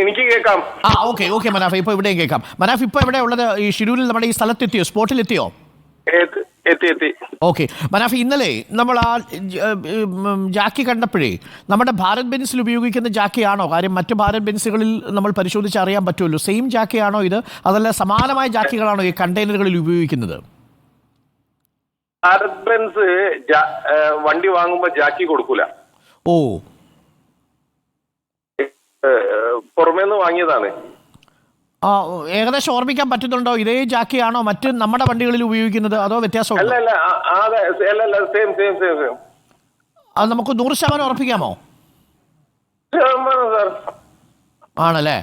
എനിക്ക് കേൾക്കാം. ആ ഓക്കെ ഓക്കെ മനാഫ് ഇപ്പൊ ഇവിടെയും കേൾക്കാം. മനാഫ് ഇപ്പൊ എവിടെ ഉള്ളത്? ഈ ഷിരൂരിൽ നമ്മുടെ ഈ സ്ഥലത്തെത്തിയോ? സ്പോട്ടിലെത്തിയോ? എത്തി എത്തി. ഓക്കെ. മനാഫ് ഇന്നലെ നമ്മൾ ആ ജാക്കി കണ്ടപ്പോഴേ നമ്മുടെ ഭാരത് ബെൻസിൽ ഉപയോഗിക്കുന്ന ജാക്കി ആണോ കാര്യം മറ്റ് ഭാരത് ബെൻസുകളിൽ നമ്മൾ പരിശോധിച്ച് അറിയാൻ പറ്റുമല്ലോ. സെയിം ജാക്കി ആണോ ഇത്? അതല്ല സമാനമായ ജാക്കികളാണോ ഈ കണ്ടെയ്നറുകളിൽ ഉപയോഗിക്കുന്നത്? ഭാരത് ബെൻസ് വണ്ടി വാങ്ങുമ്പോൾ ജാക്കി കൊടുക്കൂല. ഓ. പുറമേന്ന് വാങ്ങിയതാണ്. ആ ഏകദേശം ഓർമ്മിക്കാൻ പറ്റുന്നുണ്ടോ? ഇതേ ജാക്കിയാണോ മറ്റ് നമ്മുടെ വണ്ടികളിൽ ഉപയോഗിക്കുന്നത്? അതോ അല്ല വ്യത്യാസമുണ്ടോ? അല്ല ആ- ആ, അതെ അല്ല അല്ല സെയിം സെയിം സെയിം സെയിം അത് നമുക്ക് നൂറ് ശതമാനം ഉറപ്പിക്കാമോ? സാർ ആണല്ലേ?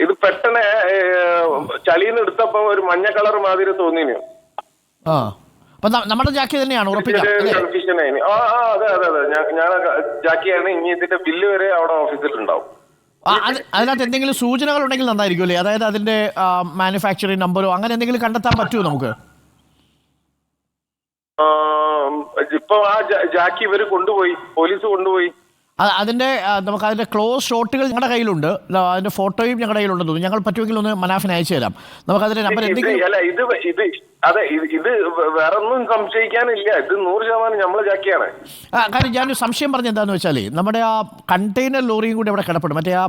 ഇത് പെട്ടെന്ന് ചളിന്ന് എടുത്തപ്പോ ഒരു മഞ്ഞ കളർ മാതിരി തോന്നിനു ആ. അപ്പൊ നമ്മുടെ ജാക്കി തന്നെയാണ് ഉറപ്പിക്കാം അല്ലേ? കൺഫ്യൂഷൻ ആയിന് ആ ആ അതെ അതെ അതെ. ഞാൻ ഞാൻ ജാക്കിയാണ് ഇനി ഇതിന്റെ ബില്ല് വരെ അവിടെ ഓഫീസിൽ ഉണ്ടാവും. ആ, അത് അതിനകത്ത് എന്തെങ്കിലും സൂചനകൾ ഉണ്ടെങ്കിൽ നന്നായിരിക്കും അല്ലേ? അതായത് അതിന്റെ മാനുഫാക്ചറിംഗ് നമ്പറോ അങ്ങനെ എന്തെങ്കിലും കണ്ടെത്താൻ പറ്റുമോ നമുക്ക്? ഇപ്പൊ ആ ജാക്കി ഇവർ കൊണ്ടുപോയി പോലീസ് കൊണ്ടുപോയി. അത് അതിന്റെ ആ, നമുക്ക് അതിന്റെ ക്ലോസ് ഷോട്ടുകൾ ഞങ്ങളുടെ കയ്യിലുണ്ട്. അതിന്റെ അതിന്റെ ഫോട്ടോയും ഞങ്ങളുടെ കയ്യിലുണ്ടെന്ന് തോന്നുന്നു. ഞങ്ങൾ പറ്റുമെങ്കിൽ ഒന്ന് മനാഫിന് അയച്ചു തരാം. നമുക്ക് അതിന്റെ നമ്പർ എന്തെങ്കിലും അല്ല ഇത് ഇത് അതെ ഇത് ഇത് വേറെ ഒന്നും സംശയിക്കാനില്ല. ഇത് നൂറ് ശതമാനം നമ്മൾ ജാക്കിയാണ് ആ, കാര്യം ഞാനൊരു സംശയം പറഞ്ഞ എന്താണെന്ന് വെച്ചാൽ നമ്മുടെ ആ കണ്ടെയ്നർ ലോറിയും കൂടി അവിടെ കിടപ്പുണ്ട്. മറ്റേ ആ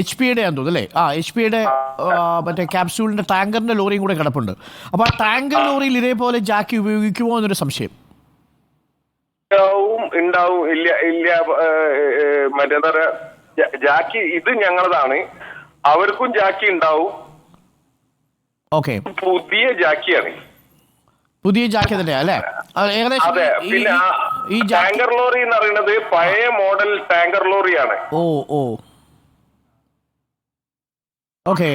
എച്ച് പിയുടെ ആണെന്ന് തോന്നുന്നു അല്ലേ? ആ എച്ച് പിയുടെ മറ്റേ ക്യാപ്സ്യൂളിന്റെ ടാങ്കറിന്റെ ലോറിയും കൂടെ കിടപ്പുണ്ട്. അപ്പോൾ ആ ടാങ്കർ ലോറിയിൽ ഇതേപോലെ ജാക്കി ഉപയോഗിക്കുമോ എന്നൊരു സംശയം. ഉണ്ടാവും ഉണ്ടാവും ഇല്ല ഇല്ല ഏ, പറയാ ജാക്കി ഇത് ഞങ്ങളതാണ്. അവർക്കും ജാക്കി ഉണ്ടാവും. ഓക്കെ. പുതിയ ജാക്കിയാണ്. പുതിയ ജാക്കി തന്നെ അല്ലേ? ഏകദേശം അതെ പിന്നെ ഈ ടാങ്കർ ലോറി എന്ന് പറയുന്നത് പഴയ മോഡൽ ടാങ്കർ ലോറിയാണ്. ഓ ഓ. ഓക്കെ.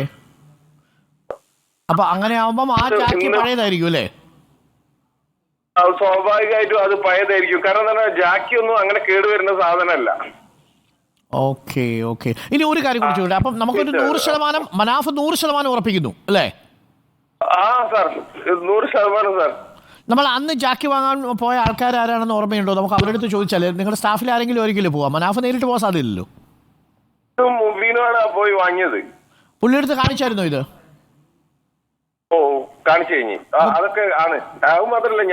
അപ്പൊ അങ്ങനെ ആവുമ്പം ആ ജാക്കി പഴയതായിരിക്കും അല്ലേ? സ്വാഭാവികമായിട്ടും അത് പഴയതായിരിക്കും. കാരണം എന്താ പറയുക, ജാക്കി ഒന്നും അങ്ങനെ കേടുവരുന്ന സാധനമല്ല. Okay okay. ഇനി ഒരു കാര്യം കൂടി ചോദിച്ചു അപ്പം നമുക്കൊരു നൂറ് ശതമാനം മനാഫ് നൂറ് ശതമാനം ഉറപ്പിക്കുന്നു അല്ലേ? ആ സാർ. നൂറ് ശതമാനം സാർ. നമ്മൾ അന്ന് ജാക്കി വാങ്ങാൻ പോയ ആൾക്കാർ ആരാണെന്ന് ഓർമ്മയുണ്ടോ? നമുക്ക് അവരുടെ അടുത്ത് ചോദിച്ചാലേ നിങ്ങളുടെ സ്റ്റാഫിൽ ആരെങ്കിലും ഒരിക്കലും പോവാം? മനാഫ് നേരിട്ട് പോകാൻ സാധ്യതയില്ലല്ലോ. പോയി വാങ്ങിയത്. പുള്ളിയെടുത്ത് കാണിച്ചായിരുന്നോ ഇത്? ഓ കാണിച്ചു കഴിഞ്ഞു. അതൊക്കെ ആണ്. അത് മാത്രല്ല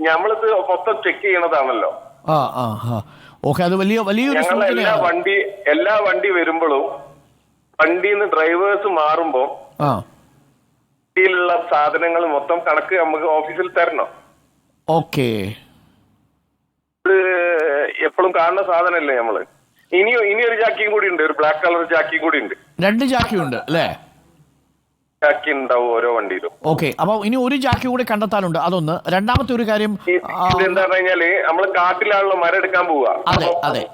ഞമ്മളിത് മൊത്തം ചെക്ക് ചെയ്യണതാണല്ലോ. ആ ആ ആ. ഓക്കെ അത് വലിയ വലിയൊരു എല്ലാ വണ്ടി എല്ലാ വണ്ടി വരുമ്പോഴും വണ്ടിയിൽ നിന്ന് ഡ്രൈവേഴ്സ് മാറുമ്പോ ആ. വണ്ടിയിലുള്ള സാധനങ്ങൾ മൊത്തം കണക്ക് നമുക്ക് ഓഫീസിൽ തരണം. ഓക്കെ. എപ്പോഴും കാണുന്ന സാധനമല്ലേ നമ്മൾ? ഇനിയോ ഇനിയൊരു ഒരു ജാക്കിയും കൂടി ഉണ്ട് ഒരു ബ്ലാക്ക് കളർ ജാക്കിയും കൂടി ഉണ്ട്. രണ്ട് ജാക്കിയുണ്ട് അല്ലേ? ഉണ്ടാവും ഓരോ വണ്ടിയിലും. ഓക്കെ അപ്പൊ ഇനി ഒരു ജാക്കി കൂടി കണ്ടെത്താനുണ്ട്. അതൊന്ന്. രണ്ടാമത്തെ ഒരു കാര്യം ആ, ഇത് എന്താ കഴിഞ്ഞാൽ നമ്മൾ കാട്ടിലാണല്ലോ മരം എടുക്കാൻ പോവുക. അതെ,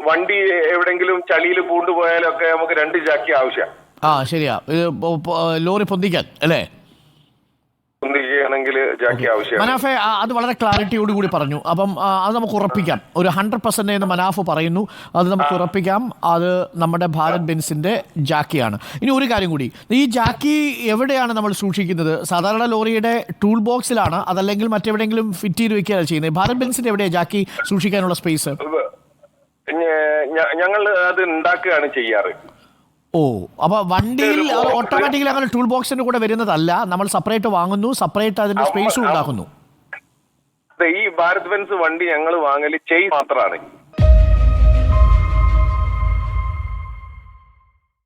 വണ്ടി എവിടെങ്കിലും ചളിയിൽ പൂണ്ടുപോയാലൊക്കെ നമുക്ക് രണ്ട് ജാക്കി ആവശ്യം. ആ ശരിയാ. ഇത് പൊ- പൊ- ലോറി പൊന്തിക്കാൻ അല്ലേ? എന്ത് ജാക്കി ആവശ്യമാണ്. മനാഫെ അത് വളരെ ക്ലാരിറ്റിയോട് കൂടി പറഞ്ഞു. അപ്പം അത് നമുക്ക് ഉറപ്പിക്കാം. ഒരു ഹൺഡ്രഡ് പെർസെന്റ് എന്ന് മനാഫ് പറയുന്നു. അത് നമുക്ക് ഉറപ്പിക്കാം. അത് നമ്മുടെ ഭാരത് ബെൻസിന്റെ ജാക്കിയാണ്. ഇനി ഒരു കാര്യം കൂടി. ഈ ജാക്കി എവിടെയാണ് നമ്മൾ സൂക്ഷിക്കുന്നത്? സാധാരണ ലോറിയുടെ ടൂൾ ബോക്സിലാണ് അതല്ലെങ്കിൽ മറ്റെവിടെയെങ്കിലും ഫിറ്റ് ചെയ്ത് വെക്കുകയാണ് ചെയ്യുന്നത്. ഭാരത് ബെൻസിന്റെ എവിടെയാണ് ജാക്കി സൂക്ഷിക്കാനുള്ള സ്പേസ് ഞങ്ങൾ അത് ഉണ്ടാക്കുകയാണ് ചെയ്യാറ്. ഓ അപ്പൊ വണ്ടിയിൽ ഓട്ടോമാറ്റിക്കലി അങ്ങനെ ടൂൾ ബോക്സിന്റെ കൂടെ വരുന്നതല്ല. നമ്മൾ സെപ്പറേറ്റ് വാങ്ങുന്നു സെപ്പറേറ്റ് അതിന്റെ സ്പേസും ഉണ്ടാക്കുന്നു. ഈ ഭാരത് ബെൻസ് വണ്ടി ഞങ്ങൾ വാങ്ങൽ ചെയ് മാത്രമാണ്